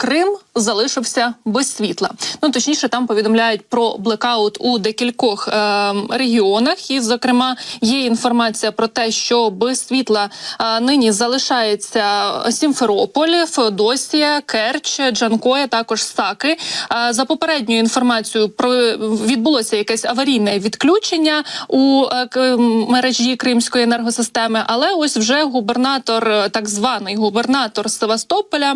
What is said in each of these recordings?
Крим залишився без світла. Ну точніше, там повідомляють про блекаут у декількох е, регіонах. І, зокрема, є інформація про те, що без світла е, нині залишається Сімферополь, Феодосія, Керч, Джанкоя, також Саки. Е, за попередньою інформацією, про відбулося якесь аварійне відключення у е, мережі Кримської енергосистеми. Але ось вже губернатор, е, так званий губернатор Севастополя,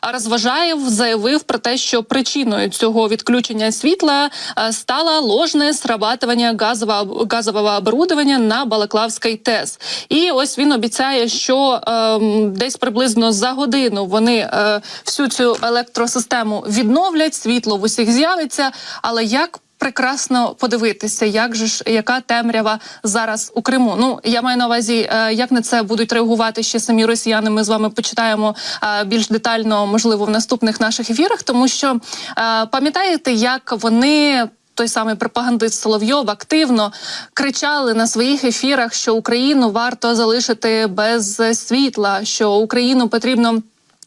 а, Розважаєв заявив про те, що причиною цього відключення світла е, стало ложне срабатування газового, газового оборудовання на Балаклавській ТЕС. І ось він обіцяє, що ем, десь приблизно за годину вони е, всю цю електросистему відновлять, світло в усіх з'явиться. Але як Прекрасно подивитися, як же ж яка темрява зараз у Криму. Ну я маю на увазі, е, як на це будуть реагувати ще самі росіяни. Ми з вами почитаємо е, більш детально, можливо, в наступних наших ефірах, тому що е, пам'ятаєте, як вони. Той самий пропагандист Соловйов активно кричали на своїх ефірах, що Україну варто залишити без світла, що Україну потрібно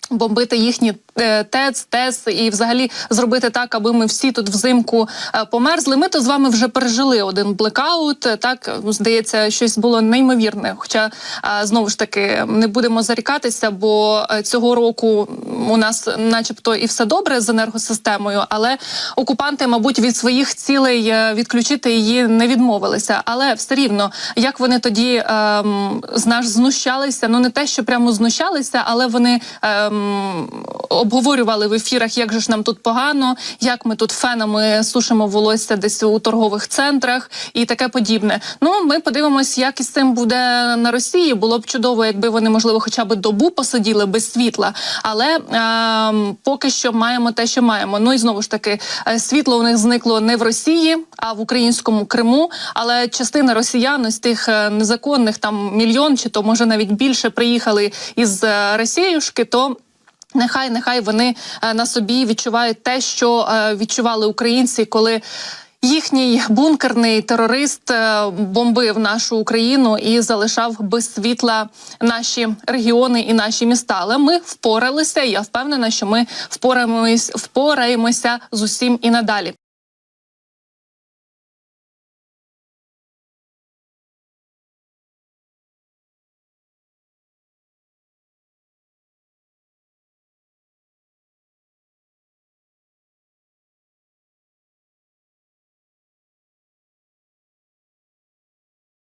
бомбити їхні ТЕЦ, ТЕС і взагалі зробити так, аби ми всі тут взимку е, померзли. Ми то з вами вже пережили один блекаут. е, Так здається, щось було неймовірне. Хоча е, знову ж таки не будемо зарікатися, бо е, цього року у нас, начебто, і все добре з енергосистемою, але окупанти, мабуть, від своїх цілей е, відключити її не відмовилися. Але все рівно, як вони тоді ем, з нас знущалися, ну не те, що прямо знущалися, але вони ем, обговорювали в ефірах, як же ж нам тут погано, як ми тут фенами сушимо волосся десь у торгових центрах і таке подібне. Ну ми подивимось, як із цим буде на Росії. Було б чудово, якби вони можливо, хоча б добу посиділи без світла. Але ем, поки що маємо те, що маємо. Ну і знову ж таки, е, світло у них зникло не в Росії, а в українському Криму. Але частина росіян із тих е, незаконних там мільйон, чи то може навіть більше приїхали із е, Росіюшки, то. Нехай, нехай вони е, на собі відчувають те, що е, відчували українці, коли їхній бункерний терорист е, бомбив нашу Україну і залишав без світла наші регіони і наші міста. Але ми впоралися. і Я впевнена, що ми впораємось, впораємося з усім і надалі.